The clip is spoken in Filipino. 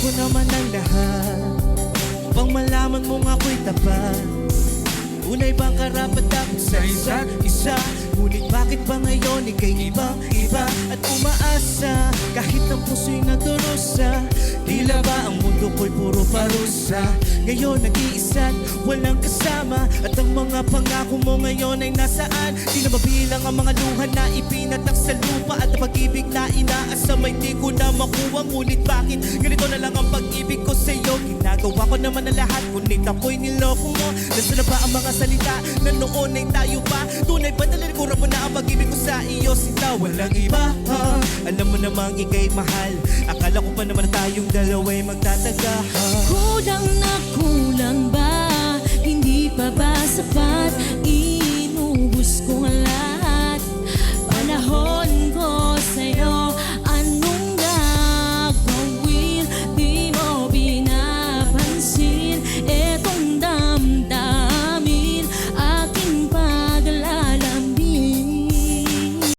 ko naman ang lahat. Upang malaman mong ako'y tapat. Unay bang karapat dapat sa isa't isa. Ngunit bakit ba ngayon ikay ibang iba? At umaasa kahit ang puso'y nagdurusa Tila ba ang mundo ko'y puro parusa Ngayon nag-iisa't walang kasama. At ang mga pangako mo ngayon ay nasaan? Di na mabilang ang mga luha na ipinatak sa lupa. At ang pag-ibig na inaasam ay di ko na makuha. Ngunit bakit? Ganito na lang ang pag-ibig ko sa'yo. Ginagawa ko naman ang lahat Ngunit ako'y niloko mo. Nasaan na ba ang mga salita na noon ay tayo pa? Tunay ba nalilikuran mo na ang pag-ibig ko sa iyo Sinta? Walang iba ha? Alam mo namang ikay mahal. Akala ko pa naman na tayong dalawa'y magtatagahan Kulang gossip